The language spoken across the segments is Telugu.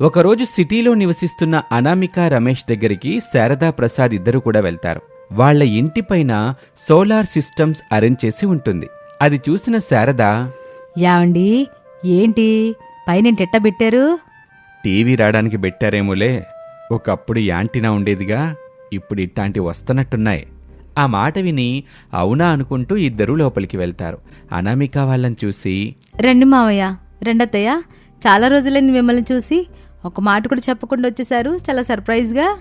ఒకరోజు సిటీలో నివసిస్తున్న అనామిక రమేష్ దగ్గరికి శారదా ప్రసాద్ ఇద్దరు కూడా వెళ్తారు. వాళ్ళ ఇంటిపైన సోలార్ సిస్టమ్స్ అరేంజ్ చేసి ఉంటుంది. అది చూసిన శారద యావండి ఏంటి? పైన టెట్ట పెట్టారు? టీవీ రావడానికి పెట్టారేమోలే. ఒకప్పుడు యాంటీనా ఉండేదిగా ఇప్పుడు ఇట్లాంటి వస్తున్నట్టున్నాయి. ఆ మాట విని అవునా అనుకుంటూ ఇద్దరూ లోపలికి వెళ్తారు. అనామిక వాళ్ళని చూసి రండి మావయ్య రెండత్తయ్య చాలా రోజులైంది మిమ్మల్ని చూసి. ఒక మాట కూడా చెప్పకుండా వచ్చేసారు చాలా సర్ప్రైజ్గా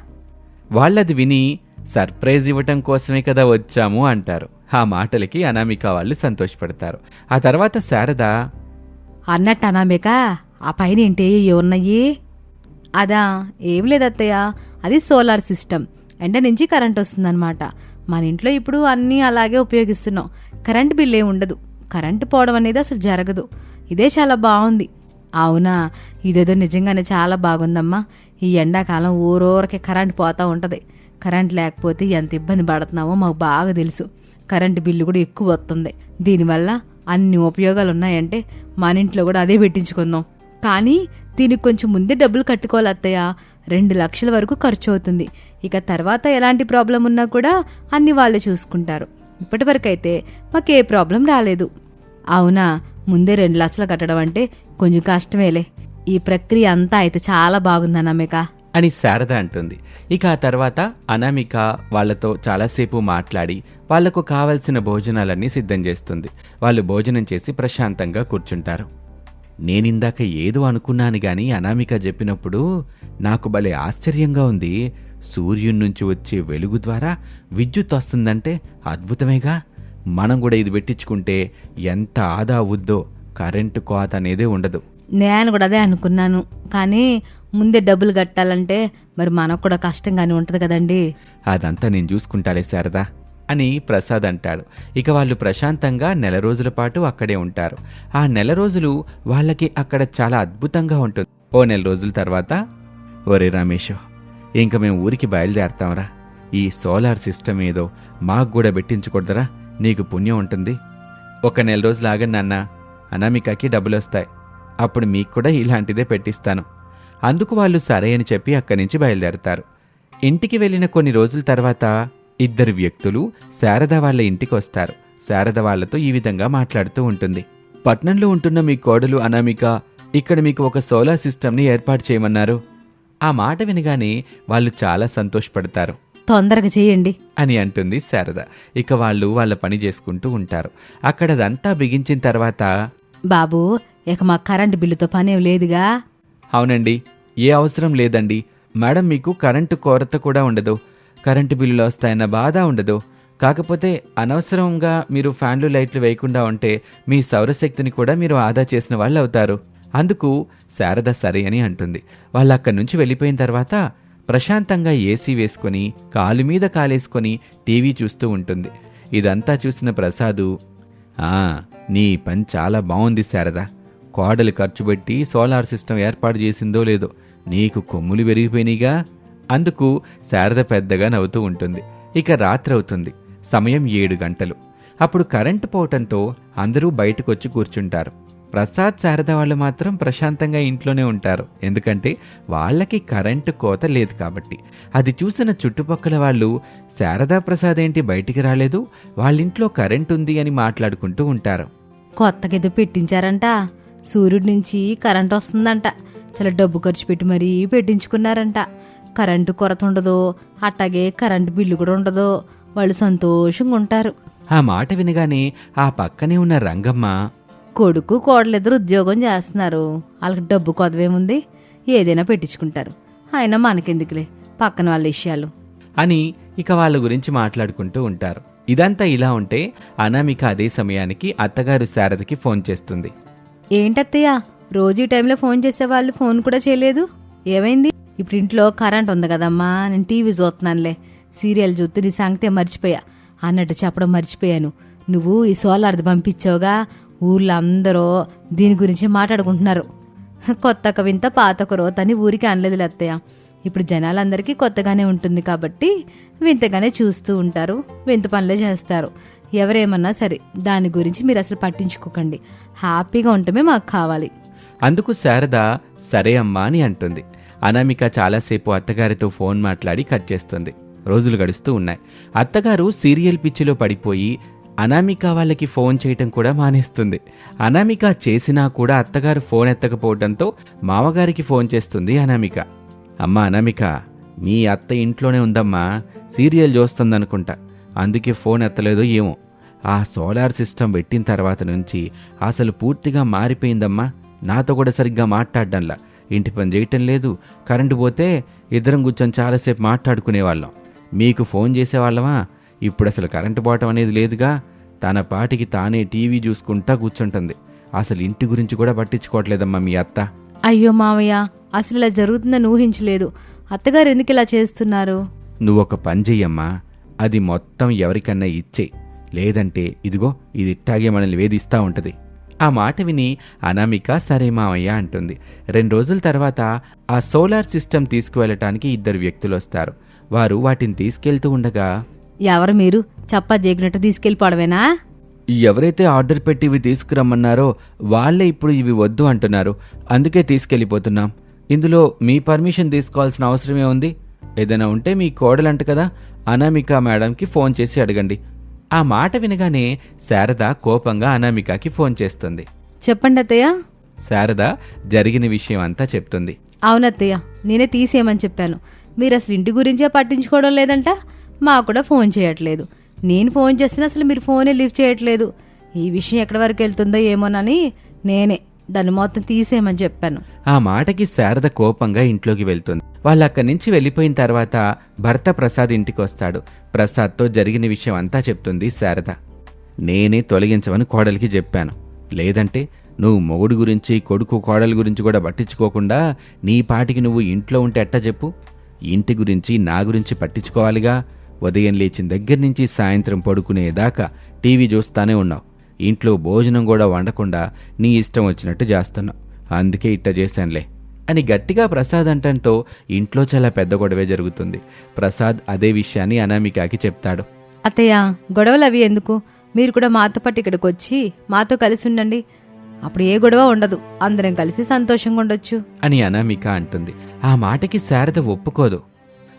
వాళ్ళది విని సర్ప్రైజ్ ఇవ్వటం కోసమే కదా వచ్చాము అంటారు. ఆ మాటలకి అనామిక వాళ్ళు సంతోషపడతారు. ఆ తర్వాత శారద అన్నట్టు అనామేక ఆ పైన ఏంటి ఉన్నాయి? అదా ఏం లేదు అత్తయ్య అది సోలార్ సిస్టమ్. ఎండ నుంచి కరెంట్ వస్తుందన్నమాట. మన ఇంట్లో ఇప్పుడు అన్నీ అలాగే ఉపయోగిస్తున్నాం. కరెంట్ బిల్ ఏం ఉండదు. కరెంటు పోవడం అనేది అసలు జరగదు. ఇదే చాలా బాగుంది. అవునా? ఇదేదో నిజంగానే చాలా బాగుందమ్మా. ఈ ఎండాకాలం ఊరూరకి కరెంట్ పోతూ ఉంటుంది. కరెంట్ లేకపోతే ఎంత ఇబ్బంది పడుతున్నామో మాకు బాగా తెలుసు. కరెంటు బిల్లు కూడా ఎక్కువ వస్తుంది. దీనివల్ల అన్ని ఉపయోగాలు ఉన్నాయంటే మన ఇంట్లో కూడా అదే పెట్టించుకుందాం. కానీ దీనికి కొంచెం ముందే డబ్బులు కట్టుకోవాలి అత్తయ్య. రెండు లక్షల వరకు ఖర్చు అవుతుంది. ఇక తర్వాత ఎలాంటి ప్రాబ్లం ఉన్నా కూడా అన్ని వాళ్ళే చూసుకుంటారు. ఇప్పటివరకైతే మాకు ఏ ప్రాబ్లం రాలేదు. అవునా? ముందే రెండు లక్షలు కట్టడం అంటే కొంచెం కష్టమేలే. ఈ ప్రక్రియ అంతా అయితే చాలా బాగుంది అనామిక. అని శారద అంటుంది. ఇక ఆ తర్వాత అనామిక వాళ్ళతో చాలాసేపు మాట్లాడి వాళ్ళకు కావలసిన భోజనాలన్నీ సిద్ధం చేస్తుంది. వాళ్ళు భోజనం చేసి ప్రశాంతంగా కూర్చుంటారు. నేనిందాక ఏదో అనుకున్నాను గాని అనామిక చెప్పినప్పుడు నాకు భలే ఆశ్చర్యంగా ఉంది. సూర్యుడి నుంచి వచ్చే వెలుగు ద్వారా విద్యుత్ వస్తుందంటే అద్భుతమేగా. మనం కూడా ఇది పెట్టించుకుంటే ఎంత ఆదా అవుద్దో కరెంటు కోత అనేదే ఉండదు. నేను కూడా అదే అనుకున్నాను. కానీ ముందే డబ్బులు కట్టాలంటే మరి మనకు కూడా కష్టంగానే ఉంటుంది కదండి. అదంతా నేను చూసుకుంటాలే శారదా అని ప్రసాద్ అంటాడు. ఇక వాళ్ళు ప్రశాంతంగా నెల రోజుల పాటు అక్కడే ఉంటారు. ఆ నెల రోజులు వాళ్ళకి అక్కడ చాలా అద్భుతంగా ఉంటుంది. ఓ నెల రోజుల తర్వాత ఒరే రమేష్ ఇంక మేము ఊరికి బయలుదేరతాంరా. ఈ సోలార్ సిస్టమ్ ఏదో మాకు కూడా పెట్టించకూడదరా. నీకు పుణ్యం ఉంటుంది. ఒక నెల రోజులు ఆగండి నాన్న అనామికకి డబ్బులు వస్తాయి అప్పుడు మీకు కూడా ఇలాంటిదే పెట్టిస్తాను. అందుకు వాళ్ళు సరే అని చెప్పి అక్కడి నుంచి బయలుదేరతారు. ఇంటికి వెళ్ళిన కొన్ని రోజుల తర్వాత ఇద్దరు వ్యక్తులు శారద వాళ్ళ ఇంటికి వస్తారు శారద వాళ్ళతో ఈ విధంగా మాట్లాడుతూ ఉంటుంది. పట్నంలో ఉంటున్న మీ కోడలు అనామిక ఇక్కడ మీకు ఒక సోలార్ సిస్టమ్ని ఏర్పాటు చేయమన్నారు. ఆ మాట వినగానే వాళ్ళు చాలా సంతోషపడతారు. తొందరగా చేయండి. అని అంటుంది శారద. ఇక వాళ్ళు వాళ్ళ పని చేసుకుంటూ ఉంటారు. అక్కడదంతా బిగించిన తర్వాత బాబు ఇక మా కరెంటు బిల్లుతో పనేం లేదుగా? అవునండి. ఏ అవసరం లేదండి. మేడం మీకు కరెంటు కొరత కూడా ఉండదు. కరెంటు బిల్లులు వస్తాయన్న బాధ ఉండదు. కాకపోతే అనవసరంగా మీరు ఫ్యాన్లు లైట్లు వేయకుండా ఉంటే మీ సౌరశక్తిని కూడా మీరు ఆదా చేసిన వాళ్ళు అవుతారు అందుకు శారద సరే అని అంటుంది. వాళ్ళు అక్కడి నుంచి వెళ్ళిపోయిన తర్వాత ప్రశాంతంగా ఏసీ వేసుకొని కాలు మీద కాలేసుకొని టీవీ చూస్తూ ఉంటుంది. ఇదంతా చూసిన ప్రసాదు ఆ నీ పని చాలా బాగుంది శారద. కోడలు ఖర్చు పెట్టి సోలార్ సిస్టమ్ ఏర్పాటు చేసిందో లేదో నీకు కొమ్ములు పెరిగిపోయినాయిగా? అందుకు శారద పెద్దగా నవ్వుతూ ఉంటుంది. ఇక రాత్రి అవుతుంది. సమయం ఏడు గంటలు. అప్పుడు కరెంటు పోవటంతో అందరూ బయటకొచ్చి కూర్చుంటారు. ప్రసాద్ శారద వాళ్ళు మాత్రం ప్రశాంతంగా ఇంట్లోనే ఉంటారు. ఎందుకంటే వాళ్ళకి కరెంటు కోత లేదు కాబట్టి. అది చూసిన చుట్టుపక్కల వాళ్ళు శారదా ప్రసాద్ ఏంటి బయటికి రాలేదు? వాళ్ళింట్లో కరెంట్ ఉంది అని మాట్లాడుకుంటూ ఉంటారు. కొత్తగా ఏదో పెట్టించారంట. సూర్యుడి నుంచి కరెంట్ వస్తుందంట. చాలా డబ్బు ఖర్చు పెట్టి మరీ పెట్టించుకున్నారంట. కరెంటు కొరత ఉండదు అట్టాగే కరెంటు బిల్లు కూడా ఉండదు వాళ్ళు సంతోషంగా ఉంటారు. ఆ మాట వినగానే ఆ పక్కనే ఉన్న రంగమ్మ కొడుకు కోడలిద్దరు ఉద్యోగం చేస్తున్నారు. వాళ్ళకి డబ్బు కొదవేముంది? ఏదైనా పెట్టించుకుంటారు. అయినా మనకెందుకులే? పక్కన వాళ్ళ విషయాలు. అని ఇక వాళ్ళ గురించి మాట్లాడుకుంటూ ఉంటారు. ఇదంతా ఇలా ఉంటే అనామిక అదే సమయానికి అత్తగారు శారదకి ఫోన్ చేస్తుంది. ఏంటత్తయ్య? రోజు ఈ టైంలో ఫోన్ చేసేవాళ్ళు ఫోన్ కూడా చేయలేదు. ఏమైంది? ఇప్పుడు ఇంట్లో కరెంట్ ఉంది కదమ్మా నేను టీవీ చూస్తున్నానులే. సీరియల్ చూస్తూ నీ సంగతే మర్చిపోయా. అన్నట్టు చెప్పడం మర్చిపోయాను. నువ్వు ఈ సోలార్ది పంపించావుగా ఊర్లో అందరూ దీని గురించి మాట్లాడుకుంటున్నారు. కొత్త ఒక వింత పాత తని అని ఊరికి అనలేదు అత్తయ్య ఇప్పుడు జనాలందరికీ కొత్తగానే ఉంటుంది కాబట్టి వింతగానే చూస్తూ ఉంటారు వింత పనులే చేస్తారు. ఎవరేమన్నా సరే దాని గురించి మీరు అసలు పట్టించుకోకండి. హ్యాపీగా ఉండటమే మాకు కావాలి. అందుకు శారద సరే అమ్మా అని అంటుంది. అనామిక చాలాసేపు అత్తగారితో ఫోన్ మాట్లాడి కట్ చేస్తుంది. రోజులు గడుస్తూ ఉన్నాయి. అత్తగారు సీరియల్ పిచ్చిలో పడిపోయి అనామిక వాళ్ళకి ఫోన్ చేయటం కూడా మానేస్తుంది. అనామిక చేసినా కూడా అత్తగారు ఫోన్ ఎత్తకపోవడంతో మామగారికి ఫోన్ చేస్తుంది అనామిక. అమ్మా అనామిక మీ అత్త ఇంట్లోనే ఉందమ్మా సీరియల్ చూస్తుందనుకుంటా. అందుకే ఫోన్ ఎత్తలేదో ఏమో. ఆ సోలార్ సిస్టమ్ పెట్టిన తర్వాత నుంచి అసలు పూర్తిగా మారిపోయిందమ్మా. నాతో కూడా సరిగ్గా మాట్లాడడంలా. ఇంటి పని చేయటం లేదు కరెంటు పోతే ఇద్దరం కూర్చొని చాలాసేపు మాట్లాడుకునేవాళ్ళం. మీకు ఫోన్ చేసేవాళ్ళమా? ఇప్పుడు అసలు కరెంటు పోవటం అనేది లేదుగా. తన పాటికి తానే టీవీ చూసుకుంటా కూర్చుంటుంది. అసలు ఇంటి గురించి కూడా పట్టించుకోవట్లేదమ్మా మీ అత్త. అయ్యో మావయ్య అసలు ఇలా జరుగుతుందని ఊహించలేదు. అత్తగారు ఎందుకు ఇలా చేస్తున్నారు? నువ్వు ఒక పని చెయ్యమ్మా. అది మొత్తం ఎవరికన్నా ఇచ్చే. లేదంటే ఇదిగో ఇది ఇట్టాగే మనల్ని వేధిస్తా ఉంటది. ఆ మాట విని అనామిక సరే మావయ్య అంటుంది. రెండు రోజుల తర్వాత ఆ సోలార్ సిస్టమ్ తీసుకువెళ్ళటానికి ఇద్దరు వ్యక్తులు వస్తారు వారు వాటిని తీసుకెళ్తూ ఉండగా ఎవరు మీరు? చప్పా జేగినట్టు తీసుకెళ్ళిపోవడమేనా? ఎవరైతే ఆర్డర్ పెట్టి ఇవి తీసుకురమ్మన్నారో వాళ్ళే ఇప్పుడు ఇవి వద్దు అంటున్నారు. అందుకే తీసుకెళ్ళిపోతున్నాం. ఇందులో మీ పర్మిషన్ తీసుకోవాల్సిన అవసరమే ఉంది. ఏదైనా ఉంటే మీ కోడలంట కదా. అనామిక మేడంకి ఫోన్ చేసి అడగండి. ఆ మాట వినగానే శారద కోపంగా అనామికకి ఫోన్ చేస్తుంది. చెప్పండి అత్తయ్య. శారద జరిగిన విషయం అంతా చెప్తుంది. అవునత్తయ్య నేనే తీసేయమని చెప్పాను. మీరు అసలు ఇంటి గురించే పట్టించుకోవడం లేదంట. మాకు కూడా ఫోన్ చేయట్లేదు. నేను ఫోన్ చేస్తున్నా అసలు మీరు ఫోనే లిఫ్ట్ చేయట్లేదు. ఈ విషయం ఎక్కడి వరకు వెళ్తుందో ఏమోనని నేనే దాన్ని మొత్తం తీసేయమని చెప్పాను. ఆ మాటకి శారద కోపంగా ఇంట్లోకి వెళ్తుంది. వాళ్ళు అక్కడి నుంచి వెళ్ళిపోయిన తర్వాత భర్త ప్రసాద్ ఇంటికి వస్తాడు. ప్రసాద్తో జరిగిన విషయం అంతా చెప్తుంది శారద. నేనే తొలగించమని కోడలికి చెప్పాను. లేదంటే నువ్వు మొగుడు గురించి కొడుకు కోడల గురించి కూడా పట్టించుకోకుండా నీ పాటికి నువ్వు ఇంట్లో ఉంటే ఎట్టా చెప్పు? ఇంటి గురించి నా గురించి పట్టించుకోవాలిగా? ఉదయం లేచిన దగ్గర నుంచి సాయంత్రం పడుకునేదాకా టీవీ చూస్తానే ఉన్నావు. ఇంట్లో భోజనం కూడా వండకుండా నీ ఇష్టం వచ్చినట్టు చేస్తున్నావు. అందుకే ఇట్ట చేశానులే అని గట్టిగా ప్రసాద్ అంటంతో ఇంట్లో చాలా పెద్ద గొడవే జరుగుతుంది. ప్రసాద్ అదే విషయాన్ని అనామికకి చెప్తాడు. అత్తయ్య గొడవలు అవి ఎందుకు? మీరు కూడా మాతో పాటు ఇక్కడికి వచ్చి మాతో కలిసి ఉండండి. అప్పుడు ఏ గొడవ ఉండదు. అందరం కలిసి సంతోషంగా ఉండొచ్చు. అని అనామిక అంటుంది. ఆ మాటకి శారద ఒప్పుకోదు.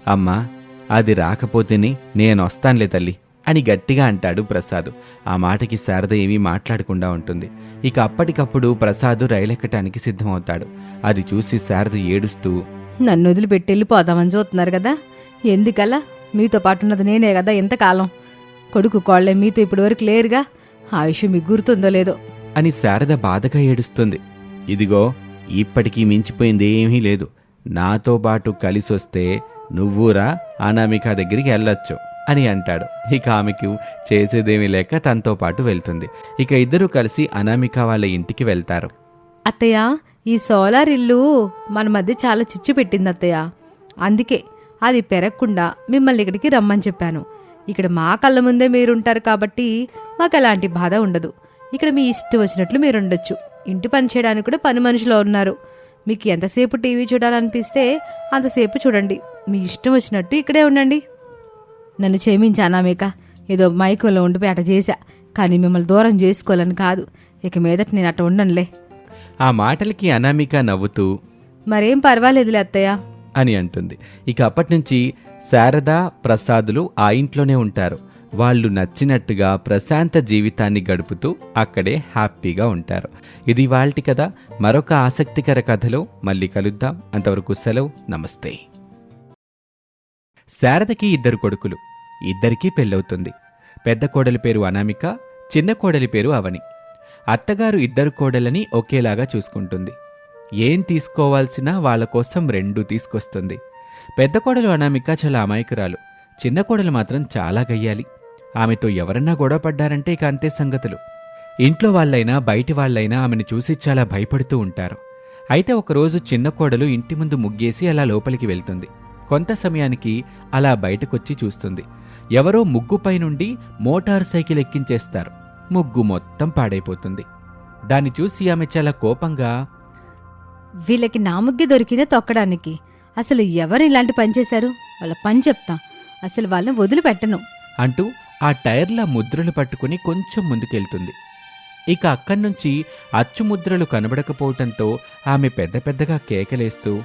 అమ్మా అది రాకపోతేనే నేను వస్తానులే తల్లి అని గట్టిగా అంటాడు ప్రసాద్. ఆ మాటకి శారద ఏమీ మాట్లాడకుండా ఉంటుంది. ఇక అప్పటికప్పుడు ప్రసాద్ రైలెక్కటానికి సిద్ధమవుతాడు. అది చూసి శారద ఏడుస్తూ నన్ను వదిలిపెట్టి వెళ్ళిపోదామని చూస్తున్నారు కదా. ఎందుకలా? మీతో పాటు ఉన్నది నేనే కదా ఎంతకాలం కొడుకు కోళ్ళే మీతో ఇప్పటి వరకు లేరుగా. ఆ విషయం మీకు గుర్తుందో లేదో. అని శారద బాధగా ఏడుస్తుంది. ఇదిగో ఇప్పటికీ మించిపోయింది ఏమీ లేదు. నాతో పాటు కలిసొస్తే నువ్వురా అనామిక దగ్గరికి వెళ్ళొచ్చు అని అంటాడు. ఇక ఆమెకు చేసేదేమీ లేక తనతో పాటు వెళ్తుంది. ఇక ఇద్దరు కలిసి అనామిక వాళ్ళ ఇంటికి వెళ్తారు. అత్తయ్య ఈ సోలార్ ఇల్లు మన మధ్య చాలా చిచ్చు పెట్టింది అత్తయ్య. అందుకే అది పెరగకుండా మిమ్మల్ని ఇక్కడికి రమ్మని చెప్పాను. ఇక్కడ మా కళ్ళ ముందే మీరుంటారు కాబట్టి మాకు ఎలాంటి బాధ ఉండదు. ఇక్కడ మీ ఇష్టం వచ్చినట్లు మీరు ఉండొచ్చు ఇంటి పని చేయడానికి కూడా పని మనుషులు ఉన్నారు. మీకు ఎంతసేపు టీవీ చూడాలనిపిస్తే అంతసేపు చూడండి. మీ ఇష్టం వచ్చినట్టు ఇక్కడే ఉండండి. నన్ను క్షమించానా మీక? ఏదో మైకంలో ఉండిపోయి అట చేశా. కానీ మిమ్మల్ని దూరం చేసుకోవాలని కాదు. ఇక మీదట నేను అట్ట ఉండనులే. ఆ మాటలకి అనామిక నవ్వుతూ మరేం పర్వాలేదులే అత్తయ్య. అని అంటుంది. ఇక అప్పటి నుంచి శారద ప్రసాదులు ఆ ఇంట్లోనే ఉంటారు. వాళ్ళు నచ్చినట్టుగా ప్రశాంత జీవితాన్ని గడుపుతూ అక్కడే హ్యాపీగా ఉంటారు. ఇది వాళ్ళటి కథ. మరొక ఆసక్తికర కథలో మళ్ళీ కలుద్దాం. అంతవరకు సెలవు. నమస్తే. శారదకి ఇద్దరు కొడుకులు. ఇద్దరికీ పెళ్ళవుతుంది. పెద్ద కోడలి పేరు అనామిక చిన్న కోడలి పేరు అవని. అత్తగారు ఇద్దరు కోడలని ఒకేలాగా చూసుకుంటుంది. ఏం తీసుకోవాల్సినా వాళ్ళ కోసం రెండు తీసుకొస్తుంది. పెద్ద కోడలు అనామిక చాలా అమాయకురాలు. చిన్న కోడలు మాత్రం చాలా గయ్యాలి. ఆమెతో ఎవరన్నా గొడవ పడ్డారంటే ఇక అంతే సంగతులు. ఇంట్లో వాళ్ళైనా బయటి వాళ్ళైనా ఆమెను చూసి చాలా భయపడుతూ ఉంటారు. అయితే ఒకరోజు చిన్న కోడలు ఇంటి ముందు ముగ్గేసి అలా లోపలికి వెళ్తుంది. కొంత సమయానికి అలా బయటకొచ్చి చూస్తుంది. ఎవరో ముగ్గుపై నుండి మోటార్ సైకిల్ ఎక్కించేస్తారు. ముగ్గు మొత్తం పాడైపోతుంది. దాన్ని చూసి ఆమె చాలా కోపంగా వీళ్ళకి నా ముగ్గే దొరికిందే తొక్కడానికి. అసలు ఎవరు ఇలాంటి పని చేశారు? వాళ్ళ పని చెప్తా. అసలు వాళ్ళని వదిలిపెట్టను. అంటూ ఆ టైర్ల ముద్రలు పట్టుకుని కొంచెం ముందుకెళ్తుంది. ఇక అక్కడి నుంచి అచ్చుముద్రలు కనబడకపోవటంతో ఆమె పెద్ద పెద్దగా కేకలేస్తూ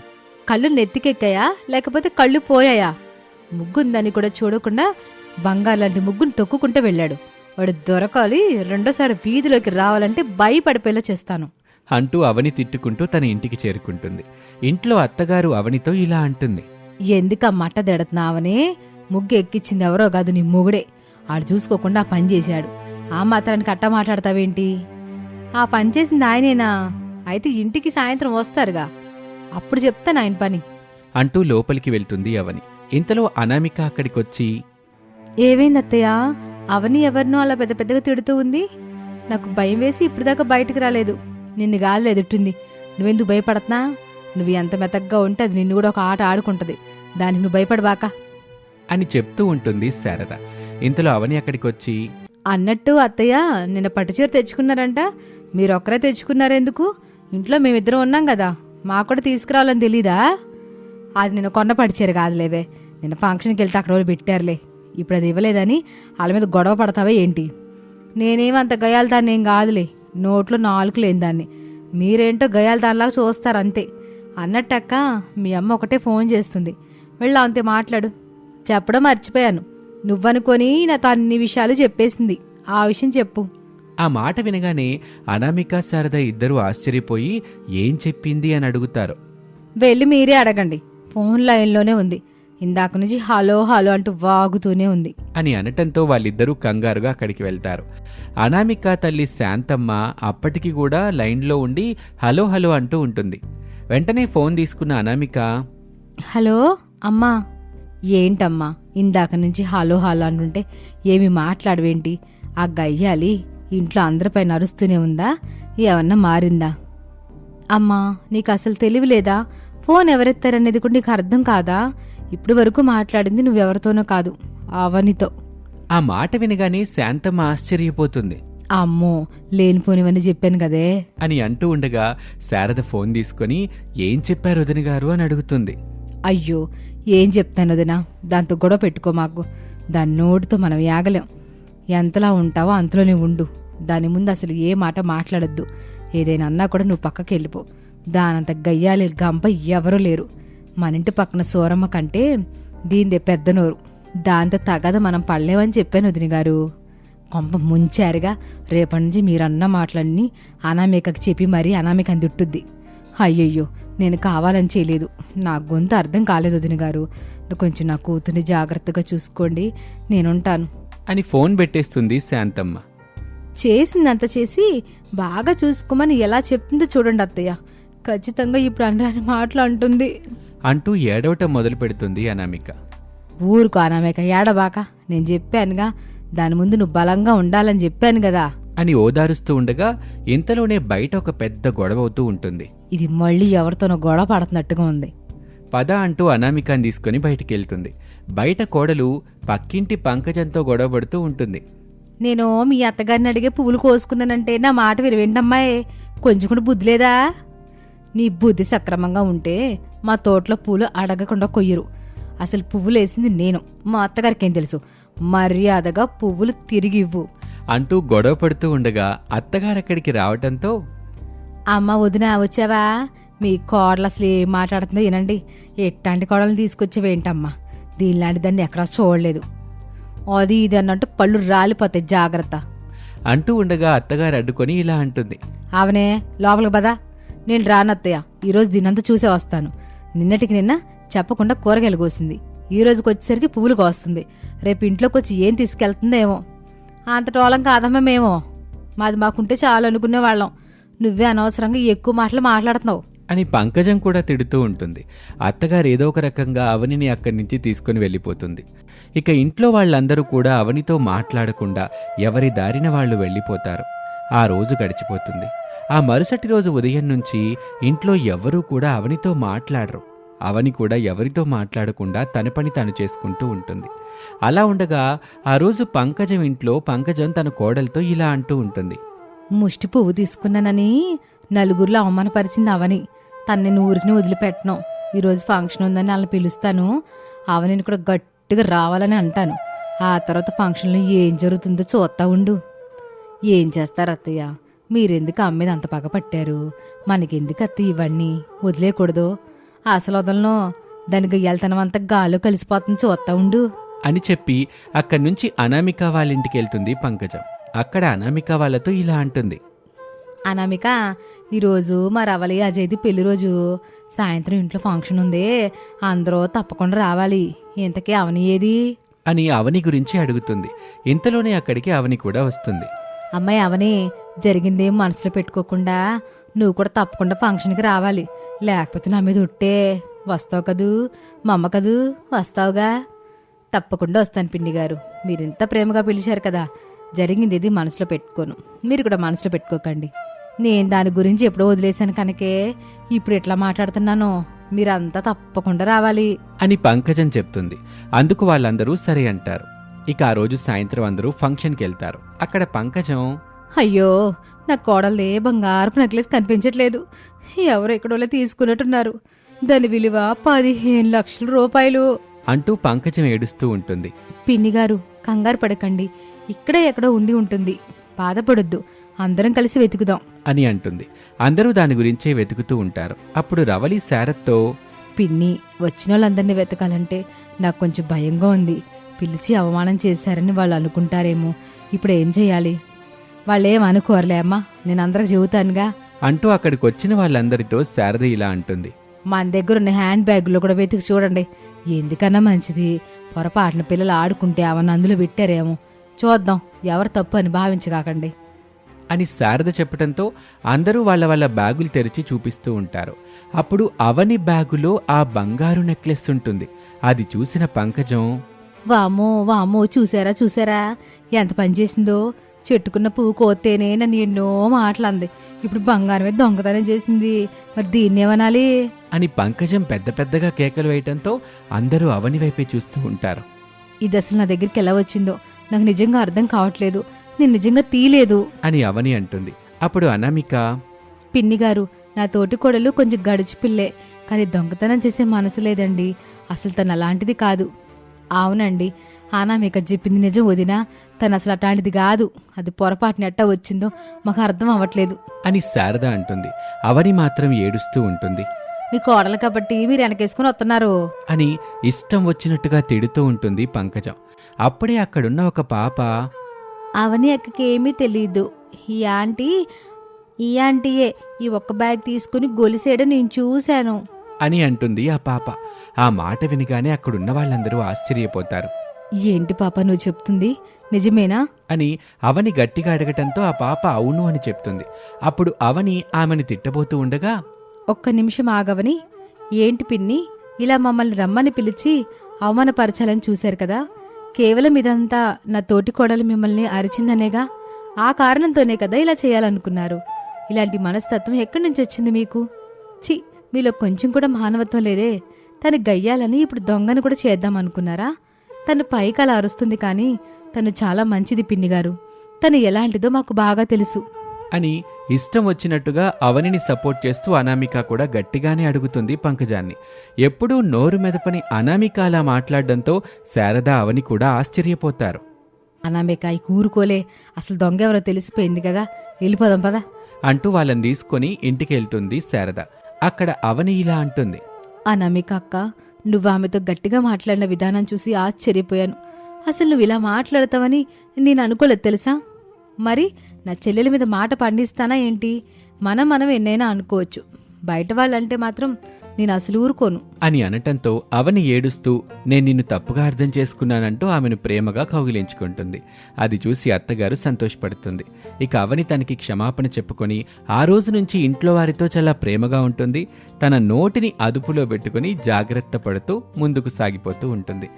కళ్ళు నెత్తికెక్కాయా? లేకపోతే కళ్ళు పోయాయా? ముగ్గుందని కూడా చూడకుండా బంగారు లాంటి ముగ్గును తొక్కుకుంటూ వెళ్ళాడు. వాడు దొరకాలి రెండోసారి వీధిలోకి రావాలంటే భయపడిపోయేలా చేస్తాను. అంటూ అవని తిట్టుకుంటూ తన ఇంటికి చేరుకుంటుంది. ఇంట్లో అత్తగారు అవనితో ఇలా అంటుంది. ఎందుక మట్ట ముగ్గు ఎక్కిచ్చింది ఎవరో కాదు నీ మొగుడే. ఆడు చూసుకోకుండా పని చేశాడు. ఆ మాత్రానికి అట్ట మాట్లాడతావేంటి? ఆ పని చేసింది ఆయనేనా? అయితే ఇంటికి సాయంత్రం వస్తారుగా. అప్పుడు చెప్తాను ఆయన పని. అంటూ లోపలికి వెళ్తుంది అవని. ఇంతలో అనామిక అక్కడికొచ్చి ఏమైంది అత్తయ్య అవని ఎవరినో అలా పెద్ద పెద్దగా తిడుతూ ఉంది. నాకు భయం వేసి ఇప్పటిదాకా బయటకు రాలేదు. నిన్ను గాలి ఎదుట్టుంది నువ్వెందుకు భయపడతున్నా? నువ్వు ఎంత మెతగ్గా ఉంటే అది నిన్ను కూడా ఒక ఆట ఆడుకుంటది. దానికి నువ్వు భయపడబాక. అని చెప్తూ ఉంటుంది శారద. ఇంతలో అవని అక్కడికొచ్చి అన్నట్టు అత్తయ్య నిన్న పట్టుచీర తెచ్చుకున్నారంట. మీరు ఒక్కరే తెచ్చుకున్నారెందుకు? ఇంట్లో మేమిద్దరం ఉన్నాం కదా. మాకు కూడా తీసుకురావాలని తెలీదా? అది నిన్న కొన్న పట్టుచీర కాదులేవే. నిన్న ఫంక్షన్కి వెళ్తే అక్కడ వాళ్ళు పెట్టారులే. ఇప్పుడు అది ఇవ్వలేదని వాళ్ళ మీద గొడవ పడతావా ఏంటి? నేనేం అంత గయాలు దాన్ని ఏం కాదులే. నోట్లో నాలుగు లేని దాన్ని. మీరేంటో గయాలు దానిలాగా చూస్తారు అంతే అన్నట్టక్క మీ అమ్మ ఒకటే ఫోన్ చేస్తుంది. వెళ్ళా అంతే మాట్లాడు. చెప్పడం మర్చిపోయాను. నువ్వనుకొని నాతో అన్ని విషయాలు చెప్పేసింది. ఆ విషయం చెప్పు. ఆ మాట వినగానే అనామిక శారద ఇద్దరూ ఆశ్చర్యపోయి ఏం చెప్పింది అని అడుగుతారు. వెళ్ళి మీరే అడగండి. ఫోన్ లైన్లోనే ఉంది. ఇందాక నుంచి హలో హలో అంటూ వాగుతూనే ఉంది. అని అనటంతో వాళ్ళిద్దరూ కంగారుగా అక్కడికి వెళ్తారు. అనామిక తల్లి శాంతమ్మ అప్పటికి కూడా లైన్లో ఉండి హలో హలో అంటూ ఉంటుంది. వెంటనే ఫోన్ తీసుకున్న అనామిక హలో అమ్మా. ఏంటమ్మా ఇందాక నుంచి హలో హలో అంటుంటే ఏమి మాట్లాడవేంటి? ఆ గయ్యాలి ఇంట్లో అందరిపై నరుస్తూనే ఉందా? ఏమన్నా మారిందా? అమ్మా నీకు అసలు తెలివి లేదా ఫోన్ ఎవరెత్తారనేది కూడా నీకు అర్థం కాదా? ఇప్పుడు వరకు మాట్లాడింది నువ్వెవరితోనో కాదు అవనితో. ఆ మాట వినగానే శాంతమ్మ ఆశ్చర్యపోతుంది. అమ్మో లేనిపోనివని చెప్పాను కదే. అని అంటూ ఉండగా శారద ఫోన్ తీసుకొని ఏం చెప్పారు వదిన గారు అని అడుగుతుంది. అయ్యో ఏం చెప్తాను వదినా? దాంతో గొడవ పెట్టుకో మాకు. దాని నోటితో మనం యాగలేం. ఎంతలా ఉంటావో అంతలోనే ఉండు. దాని ముందు అసలు ఏ మాట మాట్లాడొద్దు. ఏదైనా అన్నా కూడా నువ్వు పక్కకి వెళ్ళిపో. దానంత గయ్యాలి గంప ఎవరూ లేరు. మన ఇంటి పక్కన సోరమ్మ కంటే దీందే పెద్ద నోరు. దాంతో తగద మనం పడలేమని చెప్పాను వదిన గారు. కొంప ముంచారుగా రేపటి నుంచి మీరన్న మాటలన్నీ అనామికకి చెప్పి మరీ అనామికని తిట్టుద్ది. అయ్యయ్యో నేను కావాలని చేయలేదు. నా గొంతు అర్థం కాలేదు వదిన గారు. కొంచెం నా కూతుర్ని జాగ్రత్తగా చూసుకోండి నేనుంటాను. అని ఫోన్ పెట్టేస్తుంది శాంతమ్మ. చేసిందంత చేసి బాగా చూసుకోమని ఎలా చెప్తుందో చూడండి అత్తయ్య. ఖచ్చితంగా ఇప్పుడు అనరాని మాటలు అంటుంది. అంటూ ఏడవటం మొదలు పెడుతుంది అనామిక. ఊరుకో అనామేక ఏడబాక. నేను చెప్పానుగా దాని ముందు నువ్వు బలంగా ఉండాలని చెప్పాను కదా. అని ఓదారుస్తూ ఉండగా ఇంతలోనే బయట ఒక పెద్ద గొడవ అవుతూ ఉంటుంది. ఇది మళ్ళీ ఎవరితోనో గొడవ పడుతున్నట్టుగా ఉంది. పద అంటూ అనామికాని తీసుకుని బయటికి వెళ్తుంది బయట కోడలు పక్కింటి పంకజంతో గొడవ పడుతూ ఉంటుంది. నేను మీ అత్తగారిని అడిగే పువ్వులు కోసుకున్నానంటే నా మాట మీరు వింటమ్మాయే కొంచెం కూడా బుద్ధి లేదా? నీ బుద్ధి సక్రమంగా ఉంటే మా తోటలో పూలు అడగకుండా కొయ్యరు. అసలు పువ్వులు వేసింది నేను. మా అత్తగారికి ఏం తెలుసు? మర్యాదగా పువ్వులు తిరిగి ఇవ్వు అంటూ గొడవ పడుతూ ఉండగా అత్తగారక్కడికి రావటంతో అమ్మ వదిన వచ్చావా? మీ కోడలు అసలు ఏం మాట్లాడుతుందో వినండి. ఎట్లాంటి కోడలు తీసుకొచ్చేవేంటమ్మా? దీనిలాంటి దాన్ని ఎక్కడా చూడలేదు. అది ఇది అన్నట్టు పళ్ళు రాలిపోతాయి జాగ్రత్త. అంటూ ఉండగా అత్తగారు అడ్డుకొని ఇలా అంటుంది. అవనే లోపలికి పదా. నేను రానత్తయ్య ఈరోజు దీనంతా చూసే వస్తాను. నిన్నటికి నిన్న చెప్పకుండా కూరగాయలు కోసింది. ఈ రోజుకి వచ్చేసరికి పువ్వులు కోస్తుంది. రేపు ఇంట్లోకి వచ్చి ఏం తీసుకెళ్తుందేమో అంత టోలం కాదమ్మా మేము. మాది మాకుంటే చాలు అనుకునే వాళ్ళం. నువ్వే అనవసరంగా ఎక్కువ మాటలు మాట్లాడుతున్నావు. అని పంకజం కూడా తిడుతూ ఉంటుంది. అత్తగారు ఏదో ఒక రకంగా అవనిని అక్కడి నుంచి తీసుకుని వెళ్ళిపోతుంది. ఇక ఇంట్లో వాళ్ళందరూ కూడా అవనితో మాట్లాడకుండా ఎవరి దారిన వాళ్ళు వెళ్ళిపోతారు. ఆ రోజు గడిచిపోతుంది. ఆ మరుసటి రోజు ఉదయం నుంచి ఇంట్లో ఎవ్వరూ కూడా అవనితో మాట్లాడరు. అవని కూడా ఎవరితో మాట్లాడకుండా తన పని తను చేసుకుంటూ ఉంటుంది. అలా ఉండగా ఆ రోజు పంకజం ఇంట్లో పంకజం తన కోడలతో ఇలా అంటూ ఉంటుంది. ముష్టి పువ్వు తీసుకున్నానని నలుగురిలో అవమానపరిచింది అవని. తను నేను ఊరికి వదిలిపెట్టను. ఈరోజు ఫంక్షన్ ఉందని వాళ్ళని పిలుస్తాను. అవనిని కూడా గట్టిగా రావాలని అంటాను. ఆ తర్వాత ఫంక్షన్లో ఏం జరుగుతుందో చూస్తా ఉండు. ఏం చేస్తారు అత్తయ్య? మీరెందుకు అమ్మ మీద అంత పగ పట్టారు? మనకెందుకు అత్త ఇవన్నీ? వదిలేయకూడదు. అసలు వదలను. దానికి వెళ్తనం అంతా గాల్లో కలిసిపోతుంది చూస్తా ఉండు. అని చెప్పి అక్కడి నుంచి అనామిక వాళ్ళ ఇంటికి వెళ్తుంది పంకజం. అక్కడ అనామిక వాళ్ళతో ఇలా అంటుంది. అనామిక ఈరోజు మా రవలి అజయ్ది పెళ్ళి రోజు. సాయంత్రం ఇంట్లో ఫంక్షన్ ఉంది. అందరూ తప్పకుండా రావాలి. ఇంతకీ అవని ఏది? అని అవని గురించి అడుగుతుంది. ఇంతలోనే అక్కడికి అవని కూడా వస్తుంది. అమ్మాయి అవని జరిగిందేం మనసులో పెట్టుకోకుండా? నువ్వు కూడా తప్పకుండా ఫంక్షన్కి రావాలి. లేకపోతే నా మీద ఉట్టే వస్తావు కదూ? మా అమ్మ కదూ? వస్తావుగా? తప్పకుండా వస్తాను పిండి గారు. మీరింత ప్రేమగా పిలిచారు కదా. జరిగింది ఇది మనసులో పెట్టుకోను. మీరు కూడా మనసులో పెట్టుకోకండి. నేను దాని గురించి ఎప్పుడో వదిలేశాను కనుకే. ఇప్పుడు ఎట్లా మాట్లాడుతున్నానో మీరంతా తప్పకుండా రావాలి. అని పంకజం చెప్తుంది. అందుకు వాళ్ళందరూ సరే అంటారు. ఇక ఆ రోజు సాయంత్రం అందరూ ఫంక్షన్కి వెళ్తారు. అక్కడ పంకజం అయ్యో నా కోడలే బంగారపు నెక్లెస్ కనిపించట్లేదు. ఎవరు ఎక్కడోళ్ళే తీసుకున్నట్టున్నారు. దాని విలువ పదిహేను లక్షల రూపాయలు. అంటూ పంకజం ఏడుస్తూ ఉంటుంది. పిన్ని గారు కంగారు పడకండి. ఇక్కడే ఎక్కడో ఉండి ఉంటుంది. బాధపడొద్దు. అందరం కలిసి వెతుకుదాం. అని అంటుంది. అందరూ దాని గురించే వెతుకుతూ ఉంటారు. అప్పుడు రవలి శారత్తో పిన్ని వచ్చిన వాళ్ళందరినీ వెతకాలంటే నాకు కొంచెం భయంగా ఉంది. పిలిచి అవమానం చేశారని వాళ్ళు అనుకుంటారేమో. ఇప్పుడు ఏం చేయాలి? వాళ్ళేం అనుకోరులే అమ్మా. నేను అందరికి చెబుతానుగా. అంటూ అక్కడికి వచ్చిన వాళ్ళందరితో శారద ఇలా అంటుంది. మన దగ్గర ఉన్న హ్యాండ్ బ్యాగులో కూడా వెతికి చూడండి. ఎందుకన్నా మంచిది? పొరపాటున పిల్లలు ఆడుకుంటే అవన్నీ అందులో పెట్టారేమో. చూద్దాం ఎవరు తప్పు అని భావించకాకండి అని శారద చెప్పటంతో అందరూ వాళ్ళ వాళ్ళ బ్యాగులు తెరిచి చూపిస్తూ ఉంటారు. అప్పుడు అవని బ్యాగులో ఆ బంగారు నెక్లెస్ ఉంటుంది. అది చూసిన పంకజం వామో వామో చూసారా చూసారా? ఎంత పని చేసిందో? చెట్టుకున్న పువ్వు కోతేనే నన్ను ఎన్నో మాటలంది. ఇప్పుడు బంగారం మీద దొంగతనం చేసింది. మరి దీన్ని ఏమనాలి? అని పంకజం పెద్ద పెద్దగా కేకలు వేయటంతో అందరూ అవని వైపే చూస్తూ ఉంటారు. ఇది అసలు నా దగ్గరికి ఎలా వచ్చిందో? నాకు నిజంగా అర్థం కావట్లేదు. నేను నిజంగా తీయలేదు. అని అవని అంటుంది. అప్పుడు అనామిక పిన్ని గారు నా తోటి కోడలు కొంచెం గడిచి పిల్లే. కానీ దొంగతనం చేసే మనసు లేదండి. అసలు తను అలాంటిది కాదు. అవునండి. అనామిక చెప్పింది నిజం వదినా. తను అసలు అట్లాంటిది కాదు. అది పొరపాటున ఎట్టా వచ్చిందో మాకు అర్థం అవ్వట్లేదు. అని శారద అంటుంది. అవని మాత్రం ఏడుస్తూ ఉంటుంది. మీ కోడలు కాబట్టి మీరు వెనకేసుకుని వస్తున్నారు. అని ఇష్టం వచ్చినట్టుగా తిడుతూ ఉంటుంది పంకజం. అప్పుడే అక్కడున్న ఒక పాప అవని అక్కకి ఏమీ తెలియదు ఈ ఆంటీ ఈ ఆంటీయే ఈ ఒక్క బ్యాగ్ తీసుకుని గొలిసేయడం నేను చూశాను. అని అంటుంది ఆ పాప. ఆ మాట వినగానే అక్కడున్న వాళ్ళందరూ ఆశ్చర్యపోతారు. ఏంటి పాప నువ్వు చెప్తుంది? నిజమేనా? అని అవని గట్టిగా అడగటంతో ఆ పాప అవును అని చెప్తుంది. అప్పుడు అవని ఆమెను తిట్టబోతూ ఉండగా ఒక్క నిమిషం ఆగవని ఏంటి పిన్ని ఇలా మమ్మల్ని రమ్మని పిలిచి అవమానపరచాలని చూశారు కదా? కేవలం ఇదంతా నా తోటి కోడలు మిమ్మల్ని అరిచిందనేగా? ఆ కారణంతోనే కదా ఇలా చేయాలనుకున్నారు? ఇలాంటి మనస్తత్వం ఎక్కడి నుంచి వచ్చింది మీకు? చి మీలో కొంచెం కూడా మానవత్వం లేదే. తను గయ్యాలని ఇప్పుడు దొంగను కూడా చేద్దాం అనుకున్నారా? తను పైకి అలా అరుస్తుంది కానీ తను చాలా మంచిది పిన్ని గారు తను ఎలాంటిదో మాకు బాగా తెలుసు. అని ఇష్టం వచ్చినట్టుగా అవనిని సపోర్ట్ చేస్తూ అనామిక కూడా గట్టిగానే అడుగుతుంది పంకజాన్ని. ఎప్పుడూ నోరు మెదపని అనామిక అలా మాట్లాడడంతో శారద అవని కూడా ఆశ్చర్యపోతారు. అనామిక ఈ కూరుకోలే. అసలు దొంగ ఎవరో తెలిసిపోయింది కదా. వెళ్ళిపోదాం పదా. అంటూ వాళ్ళని తీసుకొని ఇంటికి వెళ్తుంది శారద. అక్కడ అవని ఇలా అంటుంది. అనామిక అక్క నువ్వు ఆమెతో గట్టిగా మాట్లాడిన విధానం చూసి ఆశ్చర్యపోయాను. అసలు నువ్వు ఇలా మాట్లాడతావని నేను అనుకోలేదు తెలుసా? మరి నా చెల్లెల మీద మాట పండిస్తానా ఏంటి? మనం మనం ఎన్నైనా అనుకోవచ్చు. బయట వాళ్ళంటే మాత్రం నేను అసలు ఊరుకోను. అని అనటంతో అవని ఏడుస్తూ నేను నిన్ను తప్పుగా అర్థం చేసుకున్నానంటూ ఆమెను ప్రేమగా కౌగిలించుకుంటుంది. అది చూసి అత్తగారు సంతోషపడుతుంది. ఇక అవని తనకి క్షమాపణ చెప్పుకొని ఆ రోజు నుంచి ఇంట్లో వారితో చాలా ప్రేమగా ఉంటుంది. తన నోటిని అదుపులో పెట్టుకుని జాగ్రత్త పడుతూ ముందుకు సాగిపోతూ ఉంటుంది.